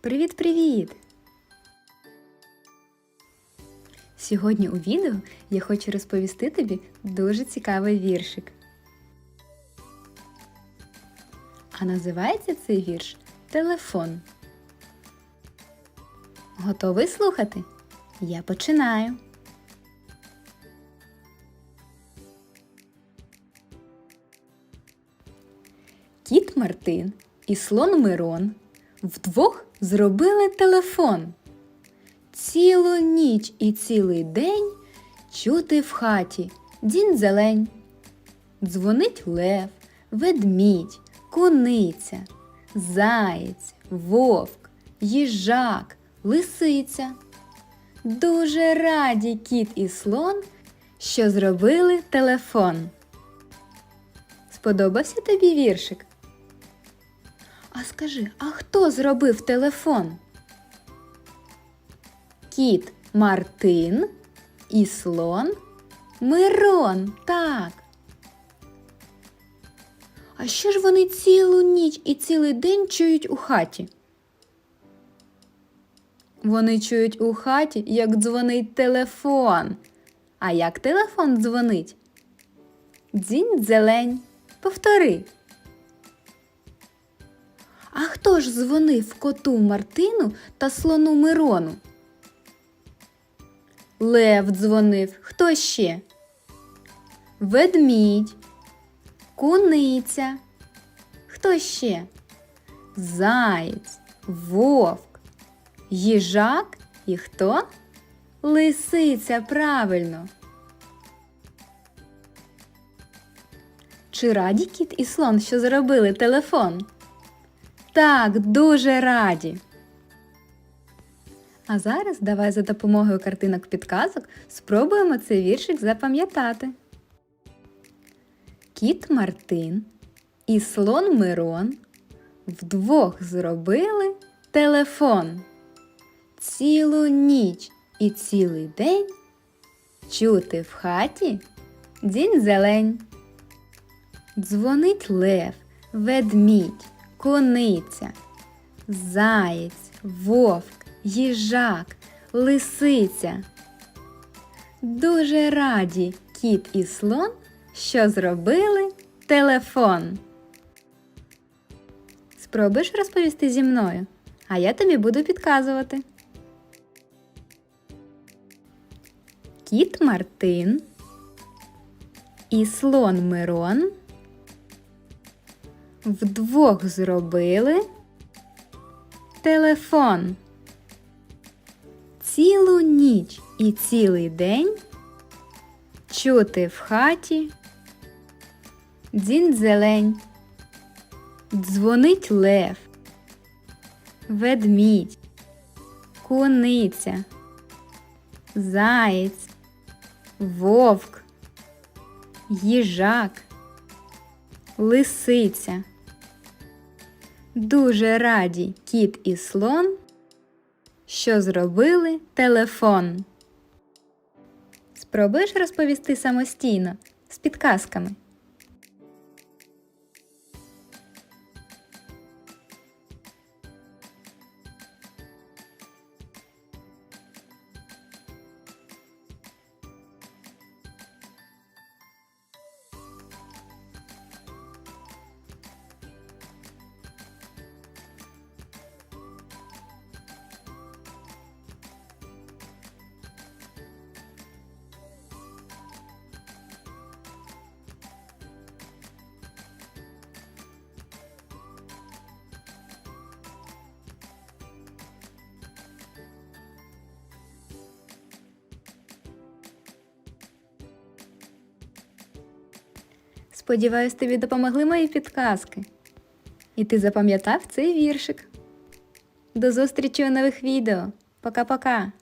Привіт-привіт! Сьогодні у відео я хочу розповісти тобі дуже цікавий віршик. А називається цей вірш Телефон. Готовий слухати? Я починаю. Кіт Мартин і слон Мирон вдвох зробили телефон. Цілу ніч і цілий день чути в хаті дзінь-зелень. Дзвонить лев, ведмідь, куниця, заєць, вовк, їжак, лисиця. Дуже раді кіт і слон, що зробили телефон. Сподобався тобі віршик? А скажи, а хто зробив телефон? Кіт Мартин і слон Мирон, так. А що ж вони цілу ніч і цілий день чують у хаті? Вони чують у хаті, як дзвонить телефон. А як телефон дзвонить? Дзінь-дзелень. Повтори. А хто ж дзвонив коту Мартину та слону Мирону? Лев дзвонив. Хто ще? Ведмідь, куниця. Хто ще? Заєць, вовк, їжак і хто? Лисиця, правильно. Чи раді кіт і слон, що зробили телефон? Так, дуже раді. А зараз давай за допомогою картинок підказок спробуємо цей віршик запам'ятати. Кіт Мартин і слон Мирон вдвох зробили телефон. Цілу ніч і цілий день чути в хаті дзінь-зелень. Дзвонить лев, ведмідь, кониця, заєць, вовк, їжак, лисиця. Дуже раді кіт і слон, що зробили телефон. Спробуєш розповісти зі мною, а я тобі буду підказувати. Кіт Мартин і слон Мирон вдвох зробили телефон. Цілу ніч і цілий день чути в хаті дзінь-зелень, дзвонить лев, ведмідь, куниця, заєць, вовк, їжак, лисиця. Дуже раді кіт і слон, що зробили телефон. Спробуєш розповісти самостійно з підказками. Сподіваюсь, тобі допомогли мої підказки. І ти запам'ятав цей віршик. До зустрічі у нових відео. Пока-пока!